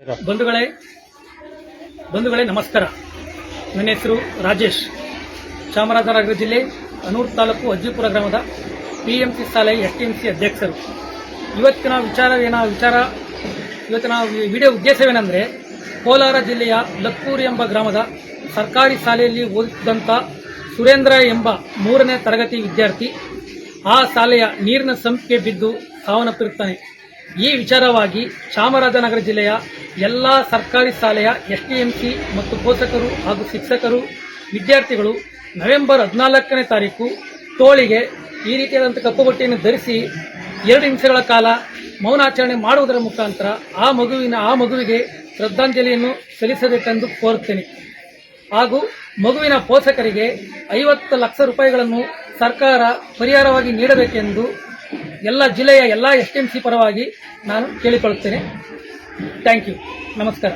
ಬಂಧುಗಳೇ ಬಂಧುಗಳೇ ನಮಸ್ಕಾರ. ನನ್ನ ಹೆಸರು ರಾಜೇಶ್. ಚಾಮರಾಜನಗರ ಜಿಲ್ಲೆ ಅನೂರು ತಾಲೂಕು ಅಜ್ಜಿಪುರ ಗ್ರಾಮದ ಪಿಎಂಸಿ ಶಾಲೆ ಎಸ್ ಟಿ ಎಂ ಸಿ ಅಧ್ಯಕ್ಷರು. ಇವತ್ತಿನ ವಿಚಾರ ಏನ ವಿಚಾರ, ಇವತ್ತಿನ ವಿಡಿಯೋ ಉದ್ದೇಶವೇನೆಂದರೆ ಕೋಲಾರ ಜಿಲ್ಲೆಯ ಲಕ್ಕೂರು ಎಂಬ ಗ್ರಾಮದ ಸರ್ಕಾರಿ ಶಾಲೆಯಲ್ಲಿ ಓದುತ್ತಿದ್ದಂಥ ಸುರೇಂದ್ರ ಎಂಬ ಮೂರನೇ ತರಗತಿ ವಿದ್ಯಾರ್ಥಿ, ಆ ಶಾಲೆಯ ನೀರಿನ ಸಂಪಿಗೆ ಬಿದ್ದು ಸಾವನ್ನಪ್ಪಿರುತ್ತಾನೆ. ಈ ವಿಚಾರವಾಗಿ ಚಾಮರಾಜನಗರ ಜಿಲ್ಲೆಯ ಎಲ್ಲ ಸರ್ಕಾರಿ ಶಾಲೆಯ ಎಸ್ಟಿಎಂಸಿ ಮತ್ತು ಪೋಷಕರು ಹಾಗೂ ಶಿಕ್ಷಕರು, ವಿದ್ಯಾರ್ಥಿಗಳು ನವೆಂಬರ್ ಹದಿನಾಲ್ಕನೇ ತಾರೀಕು ತೋಳಿಗೆ ಈ ರೀತಿಯಾದಂಥ ಕಪ್ಪು ಬಟ್ಟೆಯನ್ನು ಧರಿಸಿ ಎರಡು ನಿಮಿಷಗಳ ಕಾಲ ಮೌನಾಚರಣೆ ಮಾಡುವುದರ ಮುಖಾಂತರ ಆ ಮಗುವಿನ, ಆ ಮಗುವಿಗೆ ಶ್ರದ್ಧಾಂಜಲಿಯನ್ನು ಸಲ್ಲಿಸಬೇಕೆಂದು ಕೋರುತ್ತೇನೆ. ಹಾಗೂ ಮಗುವಿನ ಪೋಷಕರಿಗೆ ಐವತ್ತು ಲಕ್ಷ ರೂಪಾಯಿಗಳನ್ನು ಸರ್ಕಾರ ಪರಿಹಾರವಾಗಿ ನೀಡಬೇಕೆಂದು ಎಲ್ಲ ಜಿಲ್ಲೆಯ ಎಲ್ಲ ಎಸ್ ಪರವಾಗಿ ನಾನು ಕೇಳಿಕೊಳ್ಳುತ್ತೇನೆ. ಥ್ಯಾಂಕ್ ಯು ನಮಸ್ಕಾರ